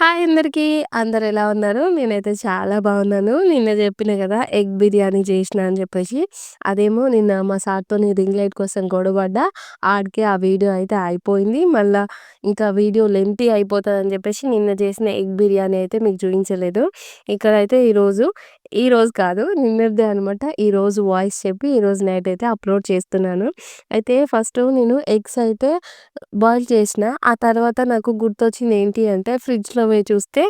Hi అందరికీ. అందరు ఎలా ఉన్నారు? నేనైతే చాలా బాగున్నాను. నిన్న చెప్పిన కదా ఎగ్ బిర్యానీ చేసిన అని చెప్పేసి. అదేమో నిన్న మా సార్‌తోని రింగ్ లైట్ కోసం గొడవపడ్డా. ఆడికే ఆ వీడియో అయితే అయిపోయింది. మళ్ళా ఇంకా వీడియో లెంత్ అయిపోతుంది అని చెప్పేసి నిన్న చేసిన ఎగ్ బిర్యానీ అయితే మీకు చూపించలేదు. ఇక్కడైతే ఈరోజు ఈరోజు కాదు నిన్నదే అనమాట. ఈరోజు వాయిస్ చెప్పి ఈరోజు నైట్ అయితే అప్‌లోడ్ చేస్తున్నాను. అయితే ఫస్ట్ నేను ఎగ్స్ అయితే బాయిల్ చేసిన. ఆ తర్వాత నాకు గుర్తొచ్చింది ఏంటి అంటే ఫ్రిడ్జ్‌లో పోయి చూస్తే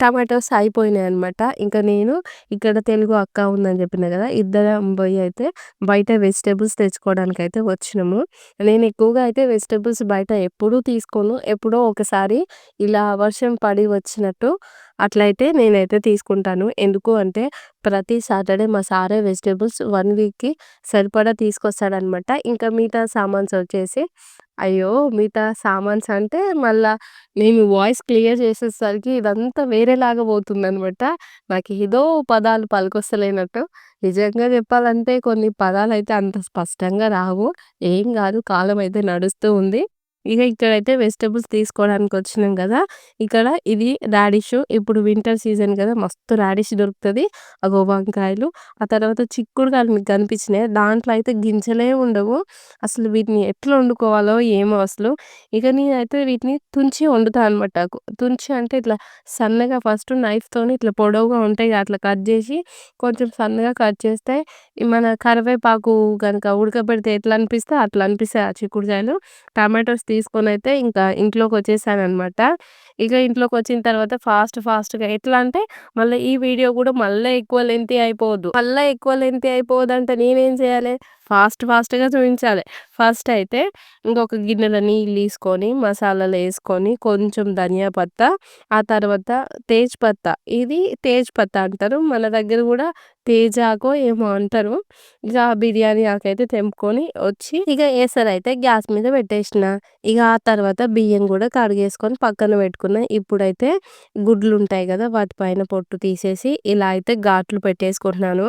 టమాటోస్ అయిపోయినాయి అనమాట ఇంకా నేను ఇక్కడ తెలుగు అక్క ఉందని చెప్పిన కదా! ఇద్దరం పోయి అయితే బయట వెజిటేబుల్స్ తెచ్చుకోవడానికి అయితే వచ్చినాము. నేను ఎక్కువగా అయితే వెజిటేబుల్స్ బయట ఎప్పుడూ తీసుకోను. ఎప్పుడో ఒకసారి ఇలా వర్షం పడి వచ్చినట్టు అట్లయితే నేనైతే తీసుకుంటాను. ఎందుకు అంటే ప్రతి సాటర్‌డే మా సారే వెజిటేబుల్స్ వన్ వీక్‌కి సరిపడా తీసుకొస్తాడనమాట. ఇంకా మిగతా సామాన్స్ వచ్చేసి అయ్యో! మిగతా సామాన్స్ అంటే మళ్ళా నేను వాయిస్ క్లియర్ చేసేసరికి ఇదంతా వేరేలాగా పోతుందనమాట. ఏదో పదాలు పలకొస్తలేనట్టు. నిజంగా చెప్పాలంటే కొన్ని పదాలు అయితే అంత స్పష్టంగా రావు. ఏం కాదు కాలం అయితే నడుస్తూ ఉంది. ఇక ఇక్కడైతే వెజిటబుల్స్ తీసుకోవడానికి వచ్చినాం కదా! ఇక్కడ ఇది రాడిష్. ఇప్పుడు వింటర్ సీజన్ కదా! మస్తు రాడిష్ దొరుకుతుంది అగో వంకాయలు, ఆ తర్వాత చిక్కుడుకాయలు మీకు కనిపించినాయి. దాంట్లో అయితే గింజలే ఉండవు. అసలు వీటిని ఎట్లా వండుకోవాలో ఏమో అసలు. ఇక నేనైతే వీటిని తుంచి వండుతా అనమాట. తుంచి అంటే ఇట్లా సన్నగా ఫస్ట్ నైఫ్తో ఇట్లా పొడవుగా ఉంటాయి అట్లా కట్ చేసి కొంచెం సన్నగా కట్ చేస్తే మన కరివేపాకు కనుక ఉడకబెడితే ఎట్లా అనిపిస్తే అట్లా అనిపిస్తాయి ఆ చిక్కుడుకాయలు. టమాటోస్ తీసుకొనైతే ఇంకా ఇంట్లోకి వచ్చేసానన్నమాట ఇక ఇంట్లోకి వచ్చిన తర్వాత ఫాస్ట్ ఫాస్ట్‌గా ఎట్లా అంటే మళ్ళీ ఈ వీడియో కూడా మళ్ళీ ఎక్కువ లెంతి అయిపోవద్దు. మళ్ళీ ఎక్కువ లెంతీ అయిపోవద్దంటే నేనేం చేయాలి? ఫాస్ట్ ఫాస్ట్‌గా చూపించాలి. ఫస్ట్ అయితే ఇంకొక గిన్నెలో నీళ్ళు తీసుకొని మసాలాలు వేసుకొని కొంచెం ధనియాపత్తా ఆ తర్వాత తేజ్పత్తా ఇది తేజ్పత్తా అంటారు. మన దగ్గర కూడా తేజాకో ఏమో అంటారు. ఇక బిర్యానీ ఆకైతే తెంపుకొని వచ్చి ఇక ఎసరైతే గ్యాస్ మీద పెట్టేసిన. ఇక ఆ తర్వాత బియ్యం కూడా కడిగేసుకొని పక్కన పెట్టుకున్నా. ఇప్పుడైతే గుడ్లు ఉంటాయి కదా! వాటి పైన పొట్టు తీసేసి ఇలా అయితే ఘాట్లు పెట్టేసుకుంటున్నాను.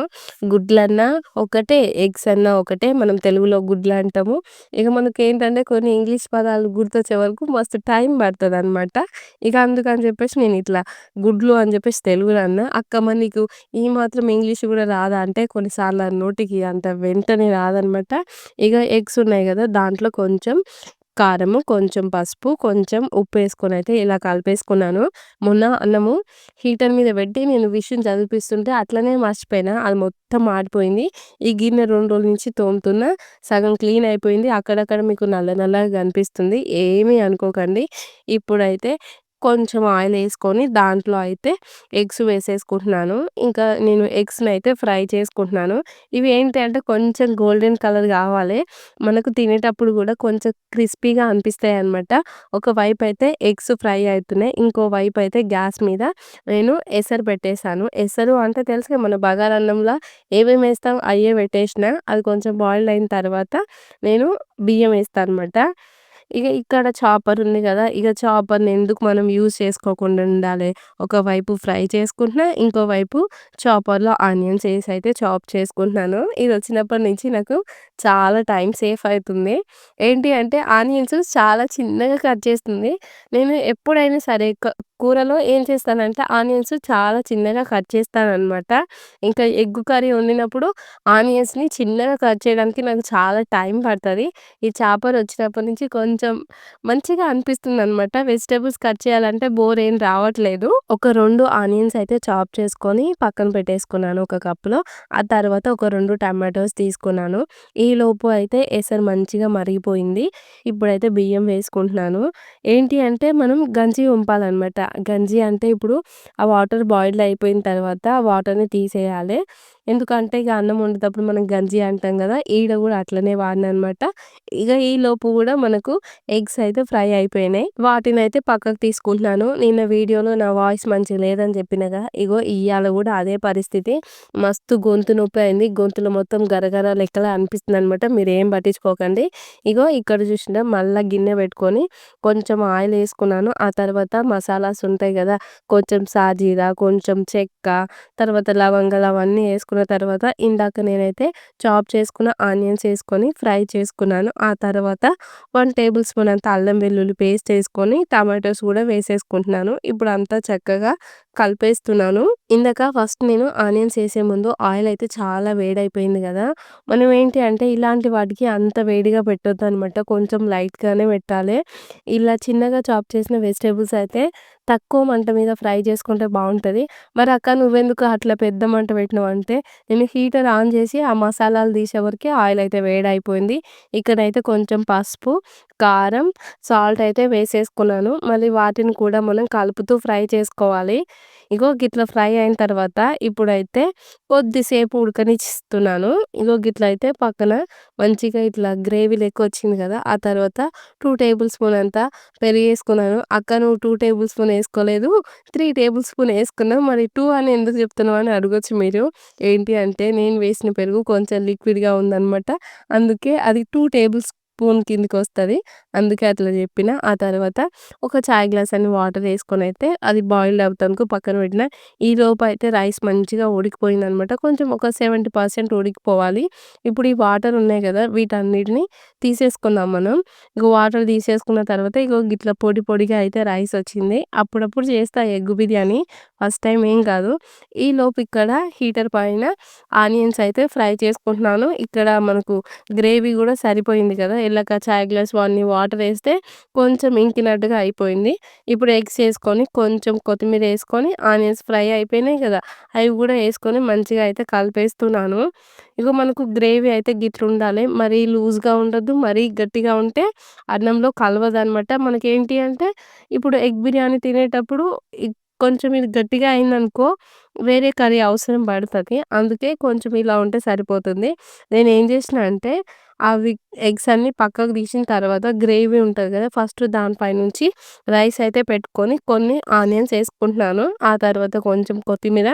గుడ్లన్నా ఒకటే, ఎగ్స్ అన్నా ఒకటే. మనం తెలుగులో గుడ్లు అంటాము. ఇక మనకి ఏంటంటే కొన్ని ఇంగ్లీష్ పదాలు గుర్తొచ్చే వరకు మస్తు టైం పడుతుంది అనమాట ఇక అందుకని చెప్పేసి నేను ఇట్లా గుడ్లు అని చెప్పేసి తెలుగులో అన్నా. అక్కమ్మ నీకు ఈ మాత్రం ఇంగ్లీష్ కూడా రాదా అంటే కొన్నిసార్లు నోటికి అంత వెంటనే రాదనమాట. ఇక ఎగ్స్ ఉన్నాయి కదా! దాంట్లో కొంచెం కారము, కొంచెం పసుపు, కొంచెం ఉప్పు వేసుకొని అయితే ఇలా కలిపేసుకున్నాను. మొన్న అన్నము హీటర్ మీద పెట్టి నేను విషయం చదివిపిస్తుంటే అట్లనే మర్చిపోయినా. అది మొత్తం ఆడిపోయింది ఈ గిన్నె రెండు రోజుల నుంచి తోముతున్నా. సగం క్లీన్ అయిపోయింది. అక్కడక్కడ మీకు నల్ల నల్లగా కనిపిస్తుంది. ఏమీ అనుకోకండి. ఇప్పుడైతే కొంచెం ఆయిల్ వేసుకొని దాంట్లో అయితే ఎగ్స్ వేసేసుకుంటున్నాను. ఇంకా నేను ఎగ్స్‌ని అయితే ఫ్రై చేసుకుంటున్నాను. ఇవి ఏంటి అంటే కొంచెం గోల్డెన్ కలర్ కావాలి. మనకు తినేటప్పుడు కూడా కొంచెం క్రిస్పీగా అనిపిస్తాయి అనమాట ఒకవైపు అయితే ఎగ్స్ ఫ్రై అవుతున్నాయి. ఇంకోవైపు అయితే గ్యాస్ మీద నేను ఎసరు పెట్టేసాను. ఎసరు అంటే తెలుసుగా మన బగారన్నంలో ఏమేమి వేస్తాం అయ్యే పెట్టేసిన. అది కొంచెం బాయిల్ అయిన తర్వాత నేను బియ్యం వేస్తాను అనమాట. ఇక ఇక్కడ చాపర్ ఉంది కదా! ఇక చాపర్‌ని ఎందుకు మనం యూజ్ చేసుకోకుండా ఉండాలి. ఒకవైపు ఫ్రై చేసుకుంటున్నా. ఇంకోవైపు చాపర్‌లో ఆనియన్స్ వేసి అయితే చాప్ చేసుకుంటున్నాను. ఇది వచ్చినప్పటి నుంచి నాకు చాలా టైం సేఫ్ అవుతుంది. ఏంటి అంటే ఆనియన్స్ చాలా చిన్నగా కట్ చేస్తుంది. నేను ఎప్పుడైనా సరే క కూరలో ఏం చేస్తానంటే ఆనియన్స్ చాలా చిన్నగా కట్ చేస్తానన్నమాట ఇంకా ఎగ్ కర్రీ వండినప్పుడు ఆనియన్స్‌ని చిన్నగా కట్ చేయడానికి నాకు చాలా టైం పడుతుంది ఈ చేపలు వచ్చినప్పటి నుంచి కొంచెం మంచిగా అనిపిస్తుంది అనమాట వెజిటేబుల్స్ కట్ చేయాలంటే బోర్ ఏం రావట్లేదు. ఒక రెండు ఆనియన్స్ అయితే చాప్ చేసుకొని పక్కన పెట్టేసుకున్నాను ఒక కప్‌లో. ఆ తర్వాత ఒక రెండు టమాటోస్ తీసుకున్నాను. ఈలోపు అయితే ఎసరు మంచిగా మరిగిపోయింది. ఇప్పుడైతే బియ్యం వేసుకుంటున్నాను. ఏంటి అంటే మనం గంజి ఉంపాలన్నమాట గంజి అంటే ఇప్పుడు ఆ వాటర్ బాయిల్ అయిపోయిన తర్వాత ఆ వాటర్‌ని తీసేయాలి. ఎందుకంటే ఇక అన్నం వండేటప్పుడు మనం గంజి అంటాం కదా! ఈడ కూడా అట్లనే వాడినా అనమాట. ఇక ఈ లోపు కూడా మనకు ఎగ్స్ అయితే ఫ్రై అయిపోయినాయి. వాటిని అయితే పక్కకు తీసుకుంటున్నాను. నిన్న వీడియోలో నా వాయిస్ మంచిగా లేదని చెప్పినగా ఇగో ఇవాళ కూడా అదే పరిస్థితి. మస్తు గొంతు నొప్పి అయింది. గొంతులో మొత్తం గరగర లెక్కల అనిపిస్తుందనమాట. మీరేం పట్టించుకోకండి. ఇగో ఇక్కడ చూసినా మళ్ళీ గిన్నె పెట్టుకొని కొంచెం ఆయిల్ వేసుకున్నాను ఆ తర్వాత మసాలాస్ ఉంటాయి కదా! కొంచెం సాజీరా, కొంచెం చెక్క, తర్వాత లవంగాలు అవన్నీ వేసుకున్నాను వేసుకున్న తర్వాత ఇందాక నేనైతే చాప్ చేసుకున్న ఆనియన్స్ వేసుకొని ఫ్రై చేసుకున్నాను. ఆ తర్వాత వన్ టేబుల్ స్పూన్ అంత అల్లం వెల్లుల్లి పేస్ట్ వేసుకొని టమాటోస్ కూడా వేసేసుకుంటున్నాను. ఇప్పుడు అంతా చక్కగా కలిపేస్తున్నాను. ఇందాక ఫస్ట్ నేను ఆనియన్స్ వేసే ముందు ఆయిల్ అయితే చాలా వేడైపోయింది కదా. మనం ఏంటి అంటే ఇలాంటి వాటికి అంత వేడిగా పెట్టొద్దు అనమాట కొంచెం లైట్గానే పెట్టాలి. ఇలా చిన్నగా చాప్ చేసిన వెజిటేబుల్స్ అయితే తక్కువ మంట మీద ఫ్రై చేసుకుంటే బాగుంటుంది. మరి అక్క నువ్వెందుకు అట్లా పెద్ద మంట పెట్టినావు అంటే నేను హీటర్ ఆన్ చేసి ఆ మసాలాలు తీసే వరకు ఆయిల్ అయితే వేడైపోయింది. ఇక్కడైతే కొంచెం పసుపు కారం సాల్ట్ అయితే వేసేసుకున్నాను. మళ్ళీ వాటిని కూడా మనం కలుపుతూ ఫ్రై చేసుకోవాలి. ఇగో గిట్లా ఫ్రై అయిన తర్వాత ఇప్పుడైతే కొద్దిసేపు ఉడకనిస్తున్నాను ఇగో గిట్ల అయితే పక్కన మంచిగా ఇట్లా గ్రేవీ లెక్క వచ్చింది కదా ఆ తర్వాత టూ టేబుల్ స్పూన్ అంతా పెరుగు వేసుకున్నాను అక్క నువ్వు టూ టేబుల్ స్పూన్ వేసుకోలేదు త్రీ టేబుల్ స్పూన్ వేసుకున్నావు. మరి టూ అని ఎందుకు చెప్తున్నావు అని అడగొచ్చు మీరు. ఏంటి అంటే నేను వేసిన పెరుగు కొంచెం లిక్విడ్గా ఉందనమాట అందుకే అది టూ టేబుల్ స్పూన్ కిందకి వస్తుంది అందుకే అట్లా చెప్పిన. ఆ తర్వాత ఒక చాయ్ గ్లాస్ అని వాటర్ వేసుకొని అయితే అది బాయిల్డ్ అవుతానికి పక్కన పెట్టిన. ఈ లోపు అయితే రైస్ మంచిగా ఉడికిపోయింది అనమాట కొంచెం ఒక సెవెంటీ పర్సెంట్ ఉడికిపోవాలి. ఇప్పుడు ఈ వాటర్ ఉన్నాయి కదా వీటన్నిటిని తీసేసుకుందాం మనం. ఇక వాటర్ తీసేసుకున్న తర్వాత ఇగో గిట్ల పొడి పొడిగా అయితే రైస్ వచ్చింది. అప్పుడప్పుడు చేస్తా ఎగ్ బిర్యానీ. ఫస్ట్ టైం ఏం కాదు. ఈ లోపు ఇక్కడ హీటర్ పైన ఆనియన్స్ అయితే ఫ్రై చేసుకుంటున్నాను. ఇక్కడ మనకు గ్రేవీ కూడా సరిపోయింది కదా ఎల్లక చాయ్ గ్లాస్ వాన్ని వాటర్ వేస్తే కొంచెం ఇంకినట్టుగా అయిపోయింది. ఇప్పుడు ఎగ్స్ వేసుకొని కొంచెం కొత్తిమీర వేసుకొని ఆనియన్స్ ఫ్రై అయిపోయినాయి కదా అవి కూడా వేసుకొని మంచిగా అయితే కలిపేస్తున్నాను. ఇక మనకు గ్రేవీ అయితే గిట్లు ఉండాలి. మరీ లూజ్గా ఉండదు మరీ గట్టిగా ఉంటే అన్నంలో కలవదు అనమాట మనకేంటి అంటే ఇప్పుడు ఎగ్ బిర్యానీ తినేటప్పుడు కొంచెం ఇది గట్టిగా అయిందనుకో వేరే కర్రీ అవసరం పడుతుంది. అందుకే కొంచెం ఇలా ఉంటే సరిపోతుంది. నేను ఏం చేసిన అంటే అవి ఎగ్స్ అన్ని పక్కకు తీసిన తర్వాత గ్రేవీ ఉంటుంది కదా ఫస్ట్ దానిపైనుంచి రైస్ అయితే పెట్టుకొని కొన్ని ఆనియన్స్ వేసుకుంటున్నాను. ఆ తర్వాత కొంచెం కొత్తిమీర.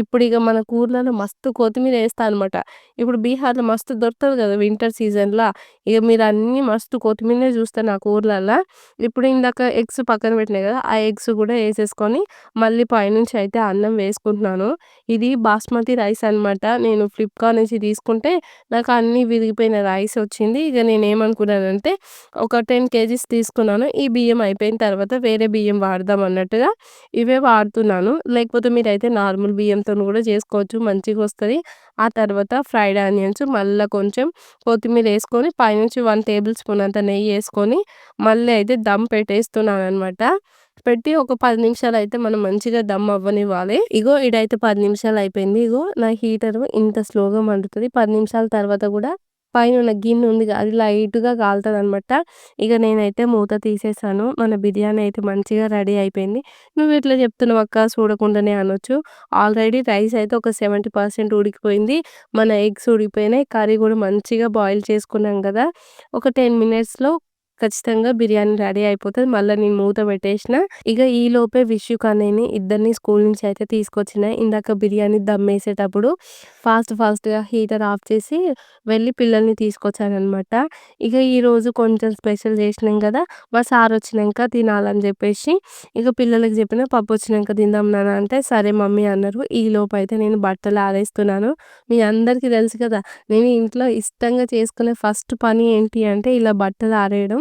ఇప్పుడు ఇక మన కూరలలో మస్తు కొత్తిమీర వేస్తా అనమాట ఇప్పుడు బీహార్లో మస్తు దొరుకుతుంది కదా వింటర్ సీజన్లో ఇక మీరు అన్ని మస్తు కొత్తిమీరే చూస్తారు నా కూరలలో. ఇప్పుడు ఇందాక ఎగ్స్ పక్కన పెట్టినాయి కదా ఆ ఎగ్స్ కూడా వేసేసుకొని మళ్ళీ పైనుంచి అయితే అన్నం వేసుకుంటున్నాను. ఇది బాస్మతి రైస్ అనమాట నేను ఫ్లిప్కార్ట్ నుంచి తీసుకుంటే నాకు అన్ని విరిగిపోయిన రైస్ వచ్చింది. ఇక నేను ఏమనుకున్నానంటే ఒక టెన్ కేజీస్ తీసుకున్నాను. ఈ బియ్యం అయిపోయిన తర్వాత వేరే బియ్యం వాడదాం అన్నట్టుగా ఇవే వాడుతున్నాను. లేకపోతే మీరైతే నార్మల్ బియ్యంతో కూడా చేసుకోవచ్చు. మంచిగా వస్తుంది. ఆ తర్వాత ఫ్రైడ్ ఆనియన్స్ మళ్ళీ కొంచెం కొత్తిమీర వేసుకొని పైనుంచి వన్ టేబుల్ స్పూన్ అంత నెయ్యి వేసుకొని మళ్ళీ అయితే దమ్ పెట్టేస్తున్నాను అనమాట పెట్టి ఒక పది నిమిషాలు అయితే మనం మంచిగా దమ్ అవ్వనివ్వాలి ఇగో ఇడైతే పది నిమిషాలు అయిపోయింది ఇగో నా హీటర్ ఇంత స్లోగా మండుతుంది పది నిమిషాల తర్వాత కూడా పైన ఉన్న గిన్నె ఉంది అది లైట్‌గా అనమాట ఇక నేనైతే మూత తీసేసాను. మన బిర్యానీ అయితే మంచిగా రెడీ అయిపోయింది. "నువ్వు ఇట్లా చెప్తున్నావు అక్క చూడకుండానే" అనొచ్చు. ఆల్రెడీ రైస్ అయితే ఒక సెవెంటీ పర్సెంట్ ఉడికిపోయింది. మన ఎగ్స్ ఉడికిపోయినాయి. కర్రీ కూడా మంచిగా బాయిల్ చేసుకున్నాం కదా ఒక టెన్ మినిట్స్‌లో ఖచ్చితంగా బిర్యానీ రెడీ అయిపోతుంది మళ్ళీ నేను మూత పెట్టేసిన ఇక ఈ లోపే విషు కన్నయ్యని ఇద్దరిని స్కూల్ నుంచి అయితే తీసుకొచ్చిన ఇందాక బిర్యానీ దమ్ వేసేటప్పుడు ఫాస్ట్ ఫాస్ట్‌గా హీటర్ ఆఫ్ చేసి వెళ్ళి పిల్లల్ని తీసుకొచ్చానమాట ఇక ఈరోజు కొంచెం స్పెషల్ చేసినాం కదా మా సార్ వచ్చినాక తినాలని చెప్పేసి ఇక పిల్లలకి చెప్పిన పప్పు వచ్చినాక తిందాం నాన్న అంటే సరే మమ్మీ అన్నారు. ఈ లోపు అయితే నేను బట్టలు ఆరేస్తున్నాను. మీ అందరికీ తెలుసు కదా! నేను ఇంట్లో ఇష్టంగా చేసుకునే ఫస్ట్ పని ఏంటి అంటే ఇలా బట్టలు ఆరేయడం.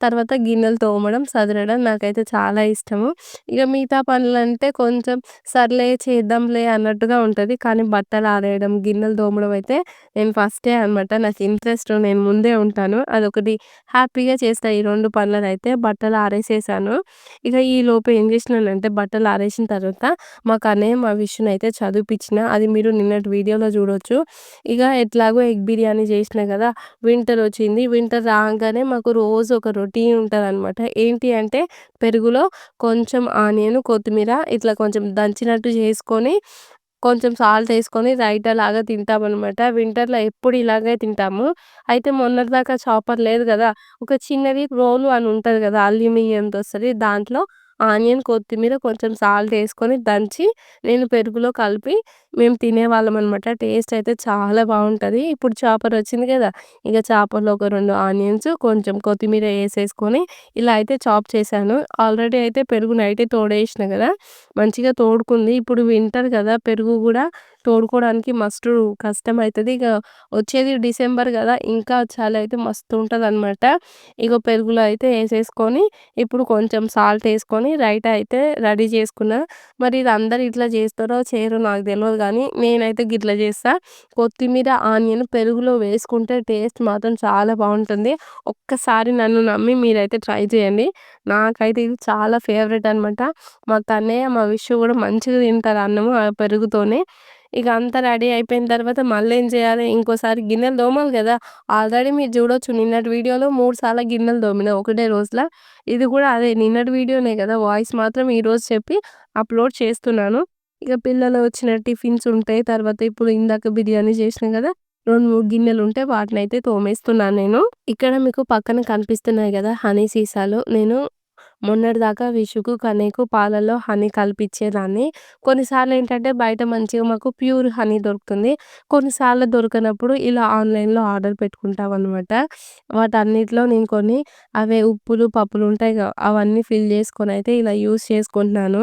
తర్వాత గిన్నెలు తోమడం, సదరడం నాకైతే చాలా ఇష్టము. ఇక మిగతా పనులంటే కొంచెం సర్లే చేద్దాంలే అన్నట్టుగా ఉంటుంది కానీ బట్టలు ఆరేయడం, గిన్నెలు తోమడం అయితే నేను ఫస్టే అనమాట. నాకు ఇంట్రెస్ట్ నేను ముందే ఉంటాను. అదొకటి హ్యాపీగా చేస్తా ఈ రెండు పనులనైతే. బట్టలు ఆరేసేసాను. ఇక ఈ లోపు ఏం చేసినానంటే బట్టలు ఆరేసిన తర్వాత మా కన్నయ్య, మా అయితే చదివిపిచ్చిన. అది మీరు నిన్నటి వీడియోలో చూడొచ్చు. ఇక ఎట్లాగో ఎగ్ బిర్యానీ చేసినా కదా! వింటర్ వచ్చింది. వింటర్ రాగానే మాకు రోజు ఒక టీ ఉంటుంది అనమాట ఏంటి అంటే పెరుగులో కొంచెం ఆనియన్, కొత్తిమీర ఇట్లా కొంచెం దంచినట్టు చేసుకొని కొంచెం సాల్ట్ వేసుకొని రైతాలాగా తింటామన్నమాట వింటర్‌లో ఎప్పుడు ఇలాగే తింటాము. అయితే మొన్నటిదాకా చాపర్ లేదు కదా ఒక చిన్నది రోలు అని ఉంటుంది కదా! అల్యూమినియంతో వస్తుంది దాంట్లో ఆనియన్, కొత్తిమీర, కొంచెం సాల్ట్ వేసుకొని దంచి నేను పెరుగులో కలిపి మేము తినేవాళ్ళం అనమాట టేస్ట్ అయితే చాలా బాగుంటుంది ఇప్పుడు చేపలు వచ్చింది కదా ఇక చాపర్‌లో ఒక రెండు ఆనియన్స్, కొంచెం కొత్తిమీర వేసేసుకొని ఇలా అయితే చాప్ చేశాను. ఆల్రెడీ అయితే పెరుగు నైటే తోడేసిన కదా మంచిగా తోడుకుంది. ఇప్పుడు వింటర్ కదా పెరుగు కూడా తోడుకోవడానికి మస్తు కష్టం అవుతుంది ఇక వచ్చేది డిసెంబర్ కదా ఇంకా చాలా అయితే మస్తు ఉంటుంది అనమాట ఇగో పెరుగులో అయితే వేసేసుకొని ఇప్పుడు కొంచెం సాల్ట్ వేసుకొని రైట్ అయితే రెడీ చేసుకున్నా. మరి ఇది అందరు ఇట్లా చేస్తారో చేయరో నాకు తెలియదు కానీ నేనైతే గిట్ల చేస్తా కొత్తిమీర, ఆనియన్ పెరుగులో వేసుకుంటే టేస్ట్ మాత్రం చాలా బాగుంటుంది ఒక్కసారి నన్ను నమ్మి మీరైతే ట్రై చేయండి. నాకైతే ఇది చాలా ఫేవరెట్ అనమాట. మా తన్నయ్య, మా విషు కూడా మంచిగా తింటారు అన్నము ఆ పెరుగుతోనే. ఇక అంతా రెడీ అయిపోయిన తర్వాత మళ్ళీ ఏం చేయాలి ఇంకోసారి గిన్నెలు తోమాలి కదా ఆల్రెడీ మీరు చూడొచ్చు నిన్నటి వీడియోలో మూడు సార్లు గిన్నెలు తోమిన ఒకటే రోజుల. ఇది కూడా అదే నిన్నటి వీడియోనే కదా వాయిస్ మాత్రం ఈరోజు చెప్పి అప్‌లోడ్ చేస్తున్నాను. ఇక పిల్లలు వచ్చిన టిఫిన్స్ ఉంటాయి. తర్వాత ఇప్పుడు ఇందాక బిర్యానీ చేసిన కదా రెండు మూడు గిన్నెలు ఉంటే వాటిని అయితే తోమేస్తున్నాను నేను. ఇక్కడ మీకు పక్కన కనిపిస్తున్నాయి కదా హనీ సీసాలు. నేను మొన్నటిదాకా విషుకు, కనేకు పాలలో హనీ కలిపిచ్చేదాన్ని. కొన్నిసార్లు ఏంటంటే బయట మంచిగా మాకు ప్యూర్ హనీ దొరుకుతుంది. కొన్నిసార్లు దొరకనప్పుడు ఇలా ఆన్‌లైన్‌లో ఆర్డర్ పెట్టుకుంటామనమాట. వాటన్నిటిలో నేను కొన్ని అవే ఉప్పులు, పప్పులు ఉంటాయిగా అవన్నీ ఫిల్ చేసుకొనైతే ఇలా యూజ్ చేసుకుంటున్నాను.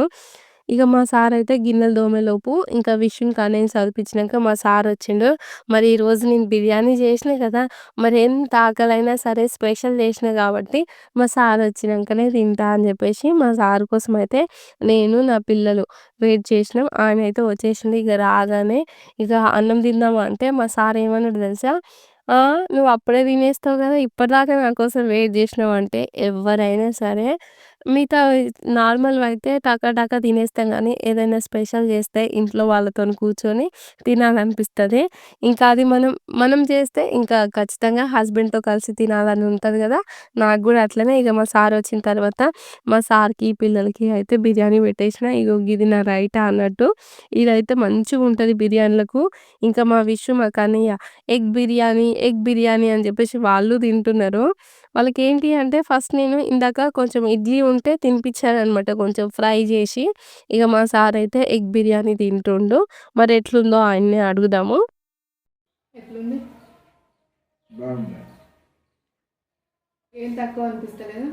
ఇక మా సార్ అయితే గిన్నెలు దోమేలోపు ఇంకా విషయం కానీ చదివించినాక మా సార్ వచ్చిండు. మరి ఈరోజు నేను బిర్యానీ చేసినా కదా మరి ఎంత ఆకలైనా సరే స్పెషల్ చేసినా కాబట్టి మా సార్ వచ్చినాకనే తింటా అని చెప్పేసి మా సార్ కోసం అయితే నేను, నా పిల్లలు వెయిట్ చేసినాం. ఆయన అయితే వచ్చేసిండు. ఇక రాగానే ఇక అన్నం తిందామా అంటే మా సార్ ఏమన్నాడు తెలుసా? నువ్వు అప్పుడే తినేస్తావు కదా ఇప్పటిదాకా నా కోసం వెయిట్ చేసినావు అంటే ఎవ్వరైనా సరే మిగతావి నార్మల్‌వైతే టక టక తినేస్తాం గానీ ఏదైనా స్పెషల్ చేస్తే ఇంట్లో వాళ్ళతోని కూర్చొని తినాలనిపిస్తది. ఇంకా అది మనం మనం చేస్తే ఇంకా ఖచ్చితంగా హస్బెండ్‌తో కలిసి తినాలని ఉంటది గదా! నాకు గూడా అట్లనే ఇక మా సార్ వచ్చిన తర్వాత మా సార్‌కి, పిల్లలకి అయితే బిర్యానీ పెట్టేసిన. ఇగో గిది నా రైటా అన్నట్టు. ఇదైతే మంచిగుంటది బిర్యానీలకు. ఇంకా మా విషు, మా కన్నయ్య ఎగ్ బిర్యానీ, ఎగ్ బిర్యానీ అని చెప్పేసి వాళ్ళు తింటున్నారు. వాళ్ళకేంటి అంటే ఫస్ట్ నేను ఇందాక కొంచెం ఇడ్లీ ఉంటే తినిపిచ్చాననమాట కొంచెం ఫ్రై జేసి. ఇక మా సార్ అయితే ఎగ్ బిర్యానీ తింటుండు. మరి ఎట్లుందో ఆయన్నే అడుగుదాము. ఎట్లుంది? ఏం తక్కువ అనిపిస్తలేదా?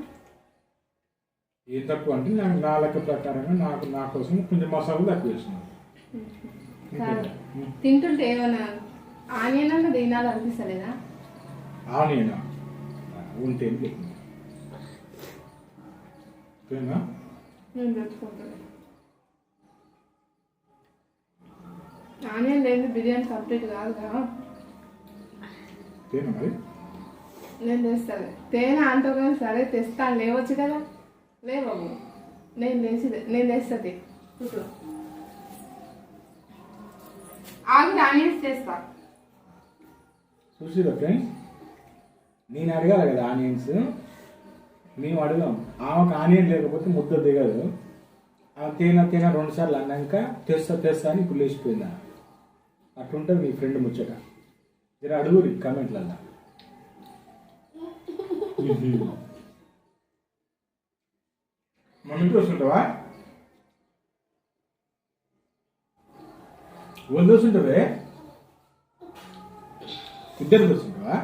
ఏం తక్కువ అంటే నాకు నా లెక్క ప్రకారంగా నాకు నా కోసం కొంచెం మసాలా తక్కువ వేసినాను. తింటుంటే ఏమన్నా ఆనియన్ అన్న తినాలనిపిస్తలేదా? ఆనియన్ ఉంటే ఓకేనా నేను పెట్టుకుంటాను. ఆనియన్ లేని బిర్యానీ కంప్లీట్ కాదు కదా ఓకేనా మరి నేను తెస్తాను తేనె అంటావు కానీ సరే తెస్తాను లేవచ్చు కదా లేవవు నేను తెసి నేను తెస్తుంది కూర్చో ఆగి ఆనియన్స్ తెస్తా చూసిరా ఫ్రెండ్స్ నేను అడగాలి కదా ఆనియన్స్? మేము అడగాం ఆమెకు ఆనియన్ లేకపోతే ముద్ద దిగదు. ఆమె తేన తేన రెండు సార్లు అన్నాక తెస్తా తెస్తా అని ఇప్పుడు లేచిపోయిందా? అట్లుంటుంది మీ ఫ్రెండ్ ముచ్చట. జర అడుగురి కమెంట్లల్లా. మనం చూస్తుంటావా వంద ఇద్దరు చూస్తుంటావా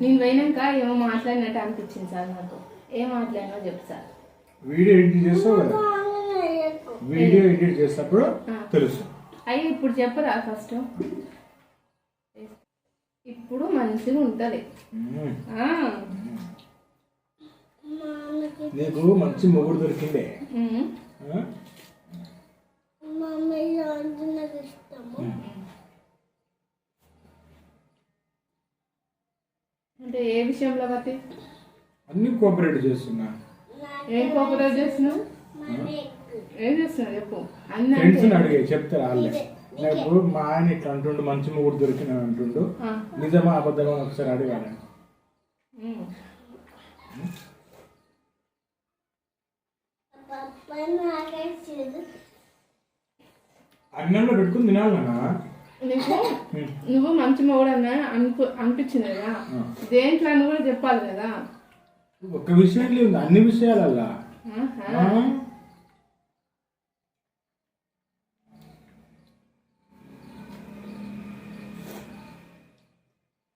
నేను పోయినాక ఏమో మాట్లాడినట్టు అనిపించింది సార్ నాకు. ఏం మాట్లాడినా చెప్పు సార్. వీడియో ఎడిట్ చేస్తావు కదా? వీడియో ఎడిట్ చేసినప్పుడు తెలుసు. అయ్యి ఇప్పుడు చెప్పరా ఫస్ట్? ఇప్పుడు మంచిగా ఉంటుంది. నీకు మంచి మొగుడు దొరికిందే. ఉమ్. ఆ? అంటే ఏ విషయంలో బట్టి అన్ని కోఆపరేట్ చేస్తున్నా. ఏం కోపరేట్ చేస్తున్నావు? ఏం చేస్తున్నావు? చెప్పు. అన్ని ఫ్రెండ్స్ అడిగే చెప్తారు వాళ్ళే నాకు మా ఆయన ఇట్లా అంటుండు మంచి మొగుడు దొరికిన అంటుండు. నిజమా అబద్ధమా ఒకసారి అడగాలి. ఉమ్. అన్నంలో పెట్టుకుని తినాలన్నా నీకు నువ్వు మంచి మొగుడు అన్న అనిపి అనిపించింది కదా? దేంట్లో అని కూడా చెప్పాలి కదా? ఒక్క విషయం లేదు అన్ని విషయాలల్లా?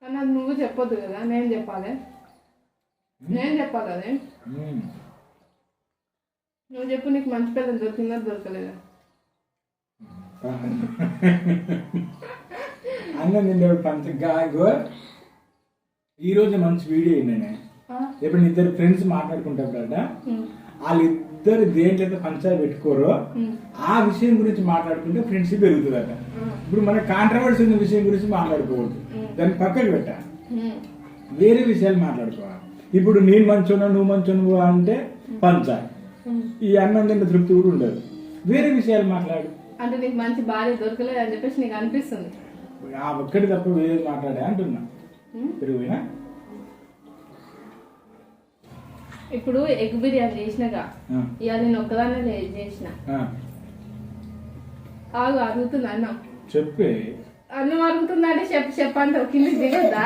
కానీ అది నువ్వు చెప్పొద్దు కదా నేను చెప్పాలి. నేను చెప్పాలి అది. నువ్వు చెప్పు నీకు మంచి పిల్లలు దొరికిందా దొరకలేదా? అన్నం తిండే పంచగా ఇగో ఈరోజు మంచి వీడియో ఆ? ఎప్పుడు ఇద్దరు ఫ్రెండ్స్ మాట్లాడుకుంటారట ఉమ్. వాళ్ళిద్దరు దేంట్లో పంచాయతీ పెట్టుకోరో. ఆ విషయం గురించి మాట్లాడుకుంటే ఫ్రెండ్షిప్ పెరుగుతుందట. ఇప్పుడు మన కాంట్రవర్సీ ఉన్న విషయం గురించి మాట్లాడుకోవద్దు దాన్ని పక్కకు పెట్ట. వేరే విషయాలు మాట్లాడుకోవాలి ఇప్పుడు నేను మంచోనా నువ్వు మంచోను అంటే పంచాలి ఉమ్. ఈ అన్నం తిన్న తృప్తి కూడా ఉండదు వేరే విషయాలు మాట్లాడు అంటే నీకు మంచి భార్య దొరకలేదు అని చెప్పేసి నీకు అనిపిస్తుంది. ఆ ఒక్కటి తప్ప వేరే మాట్లాడే అంటున్నా. పెరుగునా ఇప్పుడు ఎగ్ బిర్యానీ చేసినాగా ఇవాళ నేను ఒక్కదాన్నే చేసిన. ఆగు అరుగుతుంది అన్నం. చెప్పే. అన్నం అరుగుతుందంటే చెప్పు చెప్పంటావు కింద దిగొద్దా?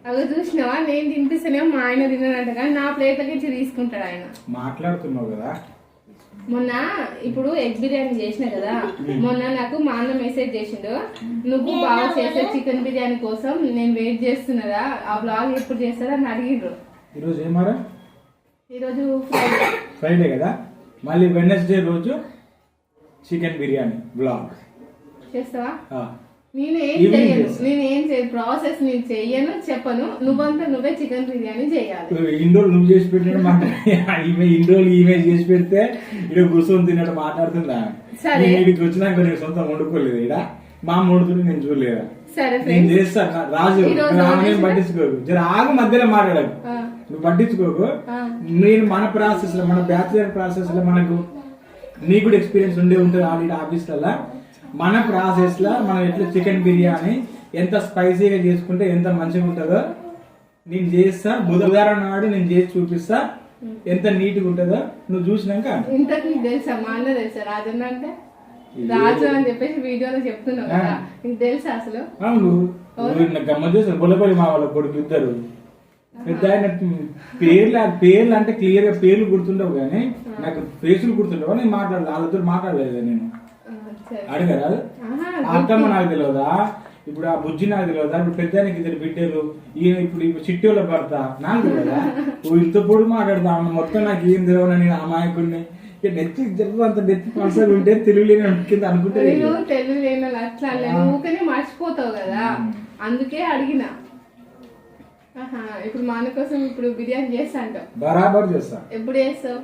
అవి చూసినావా? నేను తినిపిస్తేనేమో మా ఆయన తినడంట కానీ నా ప్లేట్లకి ఇచ్చి తీసుకుంటాడు ఆయన. మాట్లాడుతున్నావు కదా. మొన్న ఇప్పుడు ఎగ్ బిర్యానీ చేసిన కదా మొన్న నాకు మా అన్న మెసేజ్ చేసిండు నువ్వు బాగా చేసే చికెన్ బిర్యానీ కోసం నేను వెయిట్ చేస్తున్నదా ఆ బ్లాగ్ ఎప్పుడు చేస్తారా? అని అడిగిండ్రు. ఈరోజు ఏమారా ఈరోజు ఫ్రైడే ఫ్రైడే కదా? మళ్ళీ వెనస్డే రోజు చికెన్ బిర్యానీ బ్లాగ్ చేస్తావా? ఆ. నేను ఏం చెయ్యను. నేను ఏం చేయ ప్రాసెస్ నేను చెయ్యను చెప్పను. నువ్వంతా నువ్వే చికెన్ బిర్యానీ చేయాలి. ఇన్ని రోజులు నువ్వు చేసి పెట్టినట్టు మాట్లాడి ఈమె ఇన్ని రోజులు ఈమె చేసి పెడితే ఇక్కడ కూర్చొని తిన్నట్టు మాట్లాడుతుందా? సరే. ఇక్కడికి వచ్చినాక నేను సొంతం వండుకోలేదు ఇక్కడ మా వండుతుంటే నేను చూడలేదా? సరే నేను చేస్తాను నా- రాజు ఈ రోజు రామేం చేసిన- పట్టించుకోకు. జర ఆగు మధ్యలో మాట్లాడకు నువ్వు పట్టించుకోకు. నేను మన ప్రాసెస్లో మన బ్యాచులర్ ప్రాసెస్లో మనకు నీకు కూడా ఎక్స్పీరియన్స్ ఉండే ఉంటుంది ఆల్రెడీ ఆఫీస్లలో మన ప్రాసెస్లో మనం ఎట్లా చికెన్ బిర్యానీ ఎంత స్పైసీగా చేసుకుంటే ఎంత మంచిగా ఉంటుందో నేను చేస్తా. బుధవారం నాడు నేను చేసి చూపిస్తా. ఎంత నీట్గా ఉంటుందో నువ్వు చూసినాక. ఇంతకు నీకు తెలుసా? మా అన్న తెలుసా? రాజన్న అంటే? రాజు అని చెప్పేసి వీడియోలో చెప్తున్నావు కదా. నీకు తెలుసా అసలు? అవును. నువ్వు గమ్మత్ చేస్తాను బుల్లపల్లి మా వాళ్ళ కొడుకు ఇద్దరు. పెద్ద ఆయన పేర్లు పేర్లు అంటే క్లియర్గా పేర్లు గుర్తుండవు కానీ నాకు ఫేసులు గుర్తుండవు. నేను మాట్లాడలేదు వాళ్ళతో మాట్లాడలేదు నేను. అడగరా? అత్తమ్మ నాకు తెలియదా ఇప్పుడు ఆ బుజ్జి నాకు తెలియదా ఇప్పుడు పెద్దానికి ఇద్దరు బిడ్డలు ఈయన ఇప్పుడు ఇప్పుడు చిట్టోళ్ళ భర్త నాకు తెలియదా నువ్వు ఇంత పొడి మాట్లాడతా మొత్తం నాకు ఏం తెలియదు నేను అమాయకుడిని నెత్తి జరుగు అంత నెత్తి పర్సలు ఉంటే తెలియలేని కింద అనుకుంటే నేను తెలుగు లేని వాళ్ళు అట్లా ఊకనే మర్చిపోతావు కదా. అందుకే అడిగిన. ఇప్పుడు మా అన్న కోసం ఇప్పుడు బిర్యానీ చేస్తా అంటావు. బరాబర్ చేస్తా. ఎప్పుడు చేస్తావు?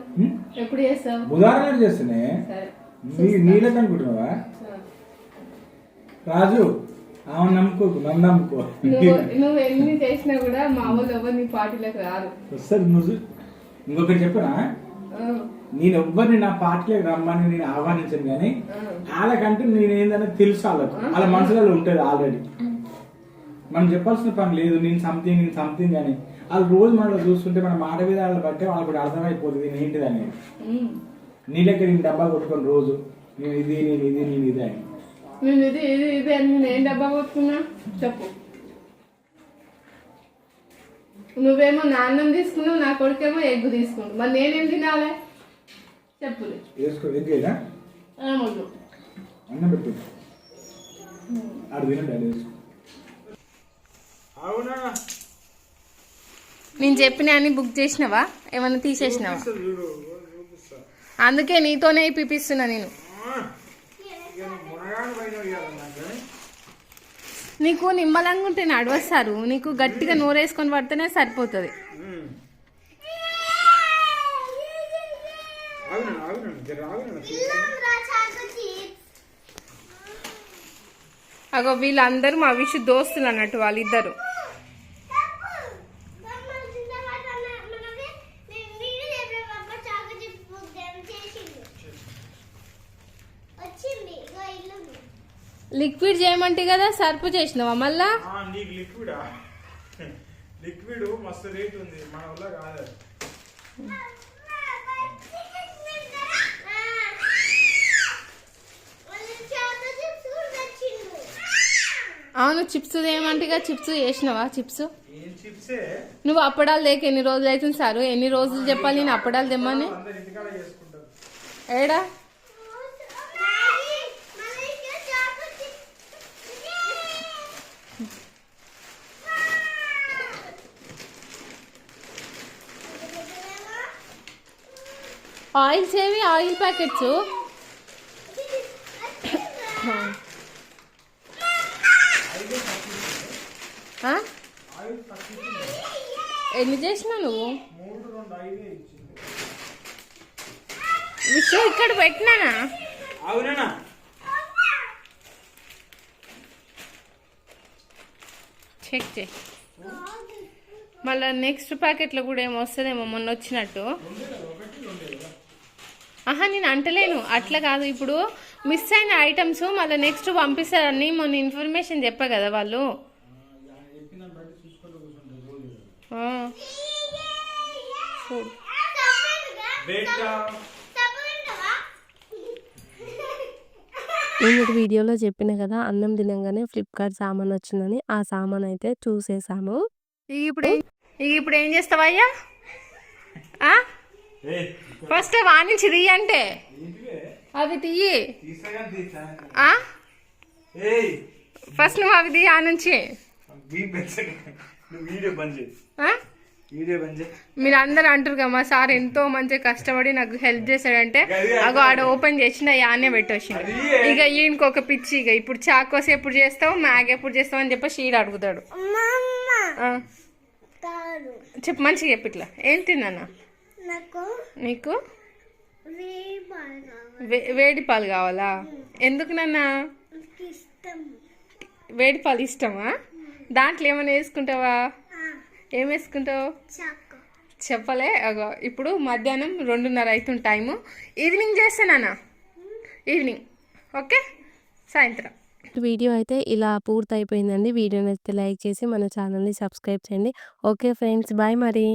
ఎప్పుడు చేస్తావు? నాడు చేస్తేనే సరే. నీ నీళ్ళకి అనుకుంటున్నావా. రాజు ఆమె నమ్ముకోకు నన్ను నమ్ముకో. నువ్వు ఎన్ని చేసినా కూడా మా వాళ్ళు ఎవరు నీ పార్టీలోకి రారు. వస్తారు నువ్వు ఇంకొకటి చెప్పనా? నేను ఎవ్వరిని నా పార్టీలోకి రమ్మని నేను ఆహ్వానించను కానీ. వాళ్ళకంటే నేను ఏంటంటే తెలుసు వాళ్ళకు. వాళ్ళ మనసులో ఉంటుంది ఆల్రెడీ. మనం చెప్పాల్సిన పని లేదు నేను సంథింగ్ నేను సంథింగ్ అని. వాళ్ళు రోజు మనలో చూస్తుంటే మన మాట విధానాలు బట్టి వాళ్ళకి కూడా అర్థమైపోతుంది నేను ఏంటిది అనేది ఉమ్. నీ లెక్క నేను డబ్బా కొట్టుకొని రోజు నేను ఇది నేను ఇది నేను ఇది అని. నేను ఇది ఇది ఇది అని నేను డబ్బా కొట్టుకున్నా? చెప్పు. నువ్వేమో నాన్నం తీసుకున్నావు నా కొడుకేమో ఎగ్గు తీసుకున్నావు మరి నేనేం తినాలి? చెప్పు వేసుకో ఏమొద్దు అన్నం పెట్టు. ఆడు తినండి అది వేసుకో. అవునా? నేను చెప్పిన అన్ని బుక్ చేసినావా? ఏమైనా తీసేసినావా? అందుకే నీతోనే పిపిస్తున్నా నేను. నీకు నిమ్మలంగా ఉంటే నడవస్తారు. నీకు గట్టిగా నోరేసుకొని పడితేనే సరిపోతుంది. అగో వీళ్ళందరూ మా విషు దోస్తులు అన్నట్టు వాళ్ళిద్దరు వచ్చింది ఇగో ఇల్లు లిక్విడ్ చేయమంటే కదా సర్పు చేసినావా మళ్ళా? నీకు లిక్విడా? లిక్విడ్ మస్తు రేట్ ఉంది మన వల్ల కాదు అవును చిప్స్ చేయమంటే చిప్స్ చేసినావా చిప్స్? నువ్వు అప్పడాలు లేక ఎన్ని రోజులు అవుతుంది సారు? ఎన్ని రోజులు చెప్పాలి నేను అప్పడాలు తెమ్మని? ఏడా డాడీ, మన ఇంట్లో చాకు చిప్- ఆయిల్స్ ఏవి? Oil packets? ఎన్ని చేసినా నువ్వు? విషయం ఇక్కడ పెట్టినానా? అవునా చెక్ చేయి. మళ్ళీ నెక్స్ట్ ప్యాకెట్లో కూడా ఏమో వస్తుందేమో మొన్న వచ్చినట్టు. ఆహా నేను అంటలేను. అట్లా కాదు. ఇప్పుడు మిస్ అయిన ఐటమ్స్ మళ్ళీ నెక్స్ట్ పంపిస్తారని మొన్న ఇన్ఫర్మేషన్ చెప్పా కదా వాళ్ళు. చూడు. నేను వీడియోలో చెప్పిన కదా అన్నం తినగానే ఫ్లిప్కార్ట్ సామాన్ వచ్చిందని ఆ సామాన్ అయితే చూసేసాము. ఇప్పుడు ఇప్పుడు ఏం చేస్తావయ్యా? ఆ? ఫస్ట్ వాణించి తీయి అంటే. అవి తీయి. ఫస్ట్ నువ్వు అవి తీయి ఆ నుంచి. మీరు అందరు అంటారు కదా మా సార్ ఎంతో మంచిగా కష్టపడి నాకు హెల్ప్ చేశాడంటే అగో ఆడ ఓపెన్ చేసిన యానే పెట్టొచ్చిండు. ఇక ఈయనకి ఒక పిచ్చి ఇక ఇప్పుడు చాకోస్ ఎప్పుడు చేస్తావు మ్యాగ్ ఎప్పుడు చేస్తావు అని చెప్పేసి ఈడ అడుగుతాడు. చెప్పు మంచిగా చెప్పు ఇట్లా. ఏంటి నాన్న నాకు వేడి పాలు కావాలా. ఎందుకు నాన్న? వేడి పాలు ఇష్టమా? దాంట్లో ఏమైనా వేసుకుంటావా? ఏం వేసుకుంటావు? చెప్పలే అగో ఇప్పుడు మధ్యాహ్నం రెండున్నర అవుతుంది టైము. ఈవినింగ్ చేస్తానా ఈవినింగ్. ఓకే? సాయంత్రం. వీడియో అయితే ఇలా పూర్తి అయిపోయిందండి వీడియో నచ్చితే లైక్ చేసి మన ఛానల్ని సబ్స్క్రైబ్ చేయండి. ఓకే ఫ్రెండ్స్ బాయ్ మరి.